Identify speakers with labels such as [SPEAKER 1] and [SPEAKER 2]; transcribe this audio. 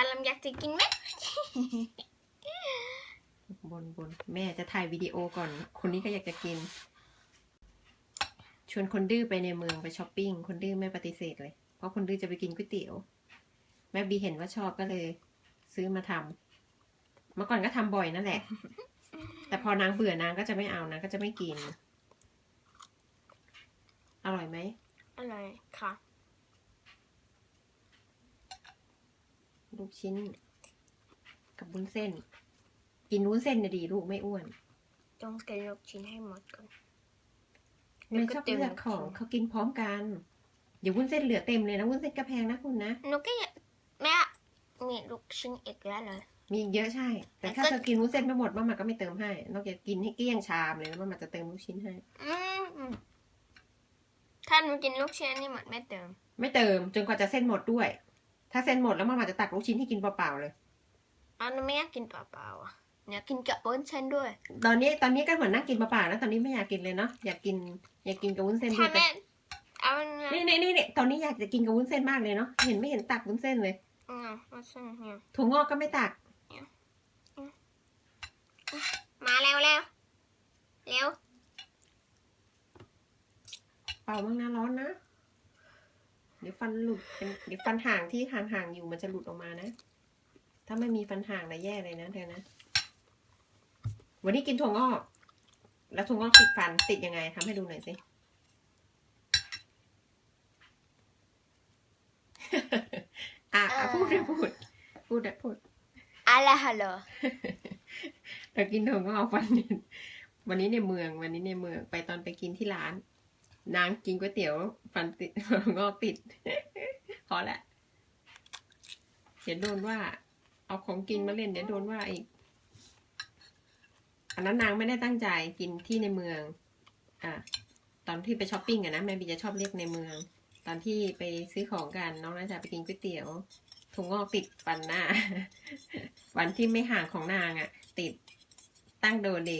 [SPEAKER 1] กำลังอยากจะกินไหม
[SPEAKER 2] บนบนแม่จะถ่ายวิดีโอก่อน คนนี้ก็อยากจะกิน ชวนคนดื้อไปในเมืองไปช้อปปิ้ง คนดื้อไม่ปฏิเสธเลย เพราะคนดื้อจะไปกินก๋วยเตี๋ยว แม่บีเห็นว่าชอบก็เลย ซื้อมาทำเมื่อก่อนก็ทำบ่อยนั่นแหละ แต่พอนางเบื่อนางก็จะไม่เอานางก็จะไม่กิน อร่อยไหม
[SPEAKER 1] อะไรค่ะ
[SPEAKER 2] ลูกชิ้น กับวุ้นเส้น กินวุ้นเส้นน่ะดีลูกไม่อ้วน
[SPEAKER 1] ต้องกินลูกชิ้นให้หมดก่อน
[SPEAKER 2] ไม่ชอบเลือกของเขากินพร้อมกัน เดี๋ยววุ้นเส้นเหลือเต็มเลยนะวุ้นเส้นกระแพงนะคุณนะ
[SPEAKER 1] หนูก็อยากแม่มีลูกชิ้นอีกแล้วเลย
[SPEAKER 2] มีอีกเยอะใช่ แต่ถ้า
[SPEAKER 1] ก็
[SPEAKER 2] เธอกินวุ้นเส้นไม่หมดมามาก็ไม่เติมให้ นอกจากกินให้เกลี้ยงชามเลยแล้วมามาจะเติมลูกชิ้นให้
[SPEAKER 1] อืมอืมถ้าหนูกินลูกชิ้นนี่หมดไม่เติม
[SPEAKER 2] ไม่เติมจนกว่าจะเส้นหมดด้วย ถ้าเส้นหมดแล้วมามาจะตักลูกชิ้นให้กินเปล่าๆเลย
[SPEAKER 1] อ๋อหนูไม่อยากกินเปล่าๆอะอยากกินกับวุ้นเส้นด้วย
[SPEAKER 2] ตอนนี้ตอนนี้ก็เหมือนนั่งกินเปล่าๆนะตอนนี้ไม่อยากกินเลยเนาะอยากกิน อยากกินกับวุ้นเส้นด้
[SPEAKER 1] ถ้า
[SPEAKER 2] วย
[SPEAKER 1] แม่เอาเนื้อ
[SPEAKER 2] นี่นี่นี่นี่ตอนนี้อยากจะกินกับวุ้นเส้นมากเลยเนาะเห็นไม่เห็นตักวุ้นเส้นเลย
[SPEAKER 1] อืมวุ้นเส้นเนี่ย
[SPEAKER 2] ถั่วงอกก็ไม่ตัก
[SPEAKER 1] มาเร็วเร็วเร็ว
[SPEAKER 2] เป่าบ้างนะร้อนนะ เดี๋ยวฟันหลุดเป็นเดี๋ยวฟันห่างที่ห่างๆอยู่มันจะหลุดออกมานะ ถ้าไม่มีฟันห่างนะแย่เลยนะเธอนะ วันนี้กินถั่วงอก แล้วถั่วงอกติดฟันติดยังไงทำให้ดูหน่อยสิอะอะพูดเลยพูด พูดเลยพูด
[SPEAKER 1] อะไรฮัลโหล
[SPEAKER 2] เรากินถั่วงอกฟันเด่นวันนี้ในเมืองวันนี้ในเมืองไปตอนไปกินที่ร้าน นางกินก๋วยเตี๋ยว ฟันติดงอติด พอละเดี๋ยวโดนว่า เอาของกินมาเล่นเดี๋ยวโดนว่าอีกอันนั้นนางไม่ได้ตั้งใจกินที่ในเมือง อะตอนที่ไปช้อปปิ้งอะนะแม่บีจะชอบเรียกในเมือง ตอนที่ไปซื้อของกันน้องน่าจะไปกินก๋วยเตี๋ยวถุงงอกติดฟันหน้า วันที่ไม่ห่างของนางอะติดตั้งโดเด